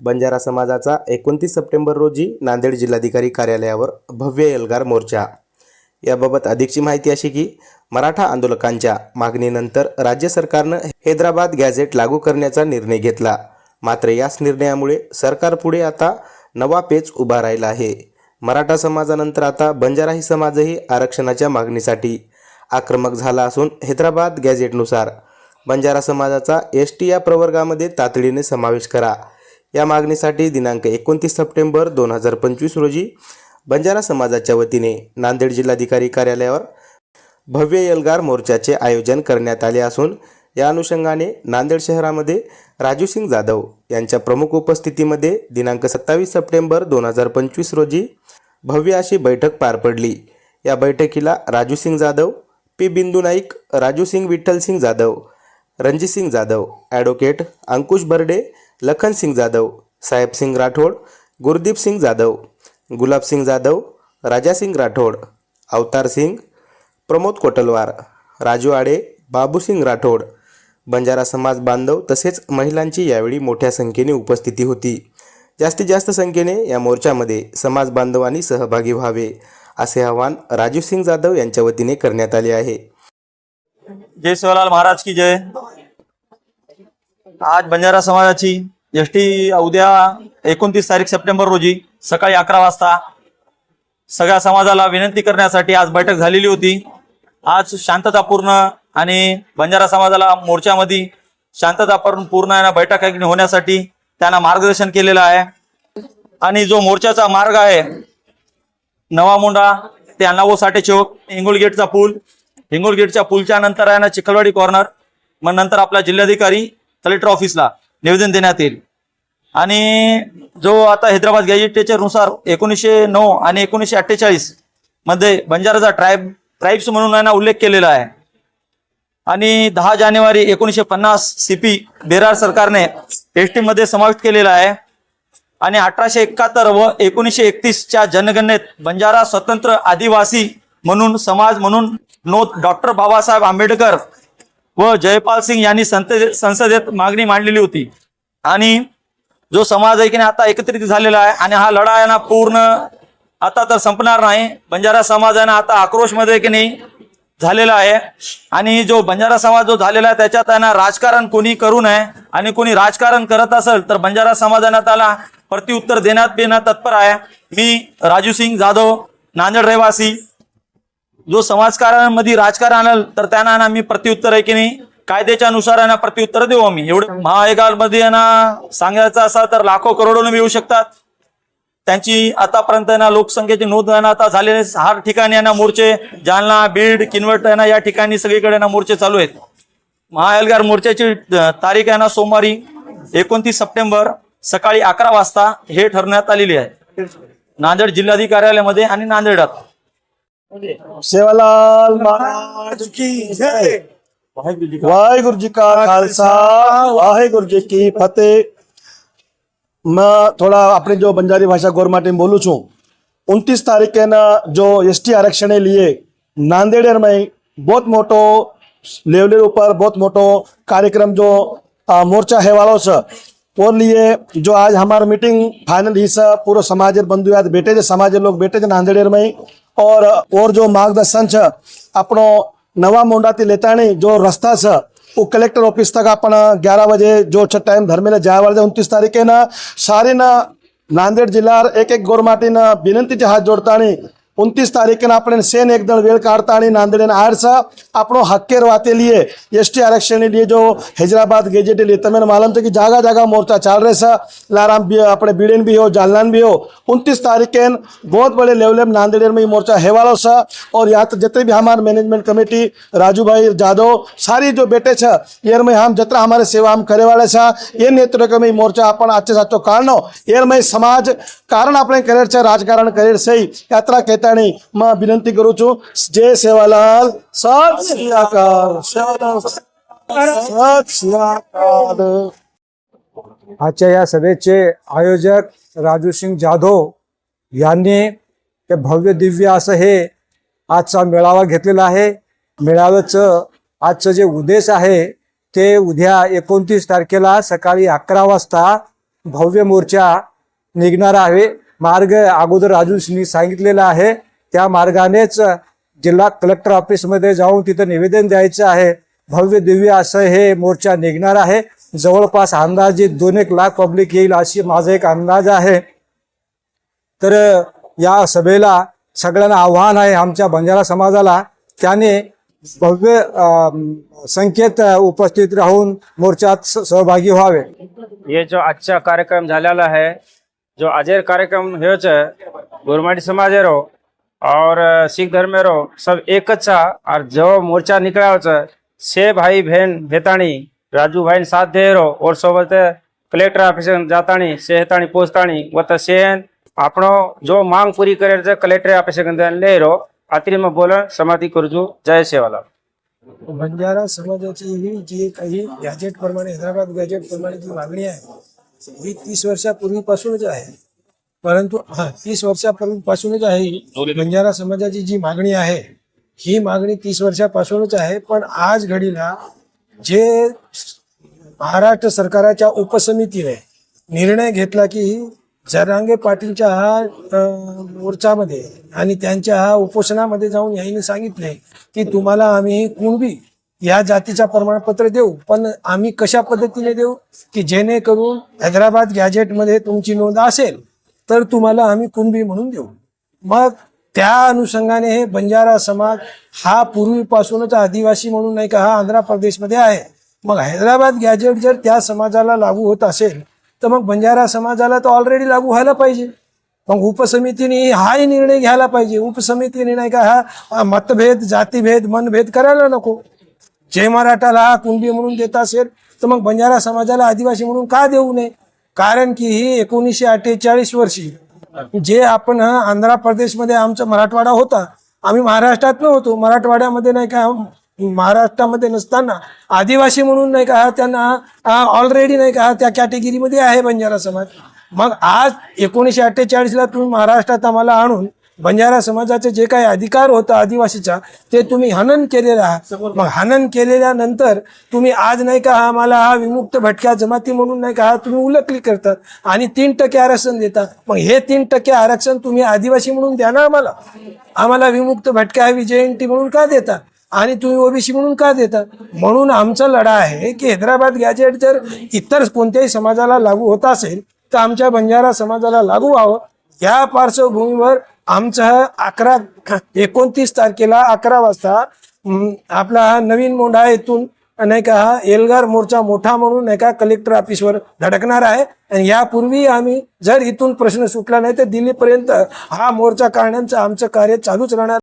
बंजारा समाजाचा एकोणतीस सप्टेंबर रोजी नांदेड जिल्हाधिकारी कार्यालयावर भव्य एल्गार मोर्चा. याबाबत अधिकची माहिती अशी की मराठा आंदोलकांच्या मागणीनंतर राज्य सरकारनं हैदराबाद गॅझेट लागू करण्याचा निर्णय घेतला. मात्र याच निर्णयामुळे सरकारपुढे आता नवा पेच उभा राहिला आहे. मराठा समाजानंतर आता बंजाराही समाजही आरक्षणाच्या मागणीसाठी आक्रमक झाला असून हैदराबाद गॅझेटनुसार बंजारा समाजाचा एस टी या प्रवर्गामध्ये तातडीने समावेश करा. या मागणीसाठी दिनांक एकोणतीस सप्टेंबर दोन हजार पंचवीस रोजी बंजारा समाजाच्या वतीने नांदेड जिल्हाधिकारी कार्यालयावर भव्य एल्गार मोर्चाचे आयोजन करण्यात आले असून या अनुषंगाने नांदेड शहरामध्ये राजूसिंग जाधव यांच्या प्रमुख उपस्थितीमध्ये दिनांक सत्तावीस सप्टेंबर दोन हजार पंचवीस रोजी भव्य अशी बैठक पार पडली. या बैठकीला राजूसिंग जाधव पी बिंदू नाईक राजूसिंग विठ्ठलसिंग जाधव रणजित सिंग जाधव ॲडव्होकेट अंकुश बर्डे लखनसिंग जाधव साहेबसिंग राठोड गुरदीपसिंग जाधव गुलाबसिंग जाधव राजासिंग राठोड अवतार सिंग प्रमोद कोटलवार राजू आडे बाबूसिंग राठोड बंजारा समाज बांधव तसेच महिलांची यावेळी मोठ्या संख्येने उपस्थिती होती. जास्तीत जास्त संख्येने या मोर्चामध्ये समाज बांधवांनी सहभागी व्हावे असे आवाहन राजू सिंग जाधव यांच्या वतीने करण्यात आले आहे. जय सेवालाल महाराज की जय. आज बंजारा समाजाची एस टी उद्या एकोणतीस तारीख सप्टेंबर रोजी सकाळी अकरा वाजता सगळ्या समाजाला विनंती करण्यासाठी आज बैठक झालेली होती. आज शांततापूर्ण आणि बंजारा समाजाला मोर्चामध्ये शांततापूर्ण पूर्ण आहे ना बैठक होण्यासाठी त्यांना मार्गदर्शन केलेलं आहे. आणि जो मोर्चाचा मार्ग आहे नवा मुंडा ते अण्णाभाऊ साठे चौक हिंगोल गेटचा पूल हिंगोल गेटच्या पूलच्या नंतर आहे ना चिखलवाडी कॉर्नर मग नंतर आपला जिल्हाधिकारी कलेक्टर ऑफिसला निवेदन देण्यात येईल. आणि जो आता हैदराबाद गॅजेटेच्यानुसार एकोणीसशे नऊ आणि एकोणीसशे अठ्ठेचाळीसमध्ये बंजाराचा ट्राईब ट्राईब्स म्हणून यांना उल्लेख केलेला आहे. आणि दहा जानेवारी एकोणीसशे पन्नास सीपी बेरार सरकारने एस टी मध्ये समाविष्ट केलेला आहे. आणि अठराशे एकाहत्तर व एकोणीसशे एकतीसच्या जनगणनेत बंजारा स्वतंत्र आदिवासी म्हणून समाज म्हणून नोंद डॉक्टर बाबासाहेब आंबेडकर व जयपाल सिंग यांनी संसदे संसदेत मागणी मांडलेली होती. आणि जो समाज आहे की नाही आता एकत्रित झालेला आहे आणि हा लढा आहे ना पूर्ण आता तर संपणार नाही. बंजारा समाज आहे ना आता आक्रोशमध्ये की नाही झालेला आहे. आणि जो बंजारा समाज जो झालेला आहे त्याच्यात आहे ना राजकारण कोणी करू नये आणि कोणी राजकारण करत असेल तर बंजारा समाजानं त्याला प्रत्युत्तर देण्यात देण्यात तत्पर आहे. मी राजू सिंग जाधव नांदेड रहिवासी. जो समाजकारणामध्ये राजकारण आणलं तर त्यांना ना प्रत्युत्तर आहे की नाही? कायद्याच्या अनुसार यांना प्रत्युत्तर देऊ आम्ही. एवढे महाएगामध्ये यांना सांगायचं असा तर लाखो करोडो मिळू शकतात. त्यांची आतापर्यंत आहे ना लोकसंख्येची नोंद आहे ना आता झालेले हर ठिकाणी यांना मोर्चे जालना बीड किनवट आहे ना या ठिकाणी सगळीकडे यांना ना मोर्चे चालू आहेत. महाएल्गार मोर्चाची तारीख आहे ना सोमवारी एकोणतीस सप्टेंबर सकाळी अकरा वाजता हे ठरवण्यात आलेली आहे. नांदेड जिल्हाधिकारी कार्यालयामध्ये आणि नांदेडात. सेवालाल महाराज की जय वाहेगुरु जी का खालसा वाहेगुरु जी की फतेह मैं थोड़ा अपनी जो बंजारी भाषा गौरमाटी में बोलू छू उनतीस तारीख है ना जो एस टी आरक्षण के लिए नांदेड़ में बहुत मोटो लेवल ऊपर बहुत मोटो कार्यक्रम जो आ, मोर्चा है वालों से और लिए जो आज हमारा मीटिंग फाइनल ही सा पूरा समाज बंधु याद बैठे थे समाज लोग बैठे थे नांदेड़ में और और जो मार्गदर्शन છે આપણો નવા મોંડાથી લેતાણી जो रस्ता છે वो कलेक्टर ऑफिस तक आपण ग्यारह बजे जो छ टाइम धर्मेला जायवार उनतीस तारीखे ना सारी ना नांदेड जिल्ह्यावर एक एक गोरमाटीनं विनंतीचे हात जोडताणी उनतीस तारीखे આપણે सेन एक दल वेळ काढताणी नांदेड आर सा આપણો हक्केर वाते लिए एस टी आरक्षण के लिए जो हैदराबाद गेजेट लिए तमें मालूम છે कि जगह जगह मोर्चा चल रहे सा लाराम भी अपने बीड़न भी हो जालनान भी हो उनतीस तारीखे बहुत बड़े लेवल में नांदेड़ में ये मोर्चा है वालो सा और यहाँ तक जितने भी हमारे मैनेजमेंट कमेटी राजू भाई जादव सारी जो बेटे छ एर में हम जितना हमारे सेवा हम करे वाले छा ये नेतृत्व में मोर्चा अपन आजचे साचो काढणो एर में समाज कारण આપણે કરે છે રાજકારણ કરે છે યાત્રા કહેતાણી માં વિનંતી કરું છું જય સેવાલાલ સત શ્રી અકાલ સેવાલાલ સત શ્રી અકાલ आजच्या या सभेचे आयोजक राजू सिंग जाधव यांनी ते भव्य दिव्य असं हे आजचा मेळावा घेतलेला आहे मेळाव्याचं आजचं जे उद्देश आहे ते उद्या एकोणतीस तारखेला सकाळी अकरा वाजता भव्य मोर्चा निघणार आहे मार्ग अगोदर राजूंनी सांगितलेला आहे. त्या मार्गानेच जिल्हा कलेक्टर ऑफिसमध्ये जाऊन तिथं निवेदन द्यायचं आहे. भव्य दिव्य असं हे मोर्चा निघणार आहे. जवळपास अंदाजे दोन एक लाख पब्लिक येईल अशी माझा एक अंदाज आहे. तर या सभेला सगळ्यांना आव्हान आहे आमच्या बंजारा समाजाला. त्याने भव्य संकेत संख्येत उपस्थित राहून मोर्चात स- सहभागी व्हावे. हे जो आजचा कार्यक्रम झालेला आहे जो अजय कार्यक्रम हे गुरुमाटी समाज रो और अ, सिख धर्म रो सब एक अच्छा और जो मोर्चा निकला से भाई बहन भेताणी राजू भाई साथ दे रो और सोबत कलेक्टर ऑफिस जाताणी से हेताणी पोचताणी व तसेन આપણો જો માંગ પૂરી કરે છે કલેક્ટર ઓફિસે ले रो आत्री में बोलन समाधी करजू जय सेवालाल बंजारा समाजाची ही जी काही गॅजेट प्रमाणे हैदराबाद गॅजेट प्रमाणे जी मागणी आहे ही तीस वर्षापूर्वीपासूनच आहे. परंतु हा तीस वर्षापूर्वीपासूनच आहे. बंजारा समाजाची जी मागणी आहे ही मागणी तीस वर्षापासूनच आहे. पण आज घडीला जे महाराष्ट्र सरकाराच्या उपसमितीने निर्णय घेतला की जरांगे पाटीलच्या हा मोर्चामध्ये आणि त्यांच्या हा उपोषणामध्ये जाऊन यांनी सांगितले की तुम्हाला आम्ही कुणबी या जातीचा प्रमाणपत्र देऊ पण आम्ही कशा पद्धतीने देऊ की जेणेकरून हैदराबाद गॅजेटमध्ये तुमची नोंद असेल तर तुम्हाला आम्ही कुणबी म्हणून देऊ. मग त्या अनुषंगाने हे बंजारा समाज हा पूर्वीपासूनच आदिवासी म्हणून नाही का हा आंध्र प्रदेशमध्ये आहे. मग हैदराबाद गॅजेट जर त्या समाजाला लागू होत असेल तर मग बंजारा समाजाला तर ऑलरेडी लागू व्हायला पाहिजे. मग उपसमितीने हाही निर्णय घ्यायला पाहिजे. उपसमितीने नाही का हा मतभेद जातीभेद मनभेद करायला नको. जय मराठाला कुणबी म्हणून देत असेल तर मग बंजारा समाजाला आदिवासी म्हणून का देऊ नये? कारण की ही एकोणीसशे अठ्ठेचाळीस वर्षी जे आपण आंध्र प्रदेशमध्ये आमचा मराठवाडा होता आम्ही महाराष्ट्रात नव्हतो मराठवाड्यामध्ये नाही का महाराष्ट्रामध्ये नसताना आदिवासी म्हणून नाही का त्यांना ऑलरेडी नाही का त्या कॅटेगरीमध्ये आहे बंजारा समाज. मग आज एकोणीसशे अठ्ठेचाळीसला तुम्ही महाराष्ट्रात आम्हाला आणून बंजारा समाजाचे जे काही अधिकार होता आदिवासीचा ते तुम्ही हनन केलेलं आहात मग हनन केलेल्यानंतर तुम्ही आज नाही का हा आम्हाला हा विमुक्त भटक्या जमाती म्हणून नाही का हा तुम्ही उलकली करतात आणि तीन टक्के आरक्षण देतात. मग हे तीन टक्के आरक्षण तुम्ही आदिवासी म्हणून द्या ना आम्हाला. आम्हाला विमुक्त भटक्या विजयंती म्हणून का देता? आणि तुम्ही ओबीसी म्हणून का देता? म्हणून आमचा लढा आहे की हैदराबाद गॅजेट जर इतर कोणत्याही समाजाला लागू होत असेल तर आमच्या बंजारा समाजाला लागू व्हावं. या पार्श्वभूमीवर आमचा अकरा एकोणतीस तारखेला अकरा वाजता आपला हा नवीन मोंढा येथून नाही का हा एल्गार मोर्चा मोठा म्हणून नाही का कलेक्टर ऑफिसवर धडकणार आहे. आणि यापूर्वी आम्ही जर इथून प्रश्न सुटला नाही तर दिल्लीपर्यंत हा मोर्चा काढण्याचं आमचं कार्य चालूच राहणार.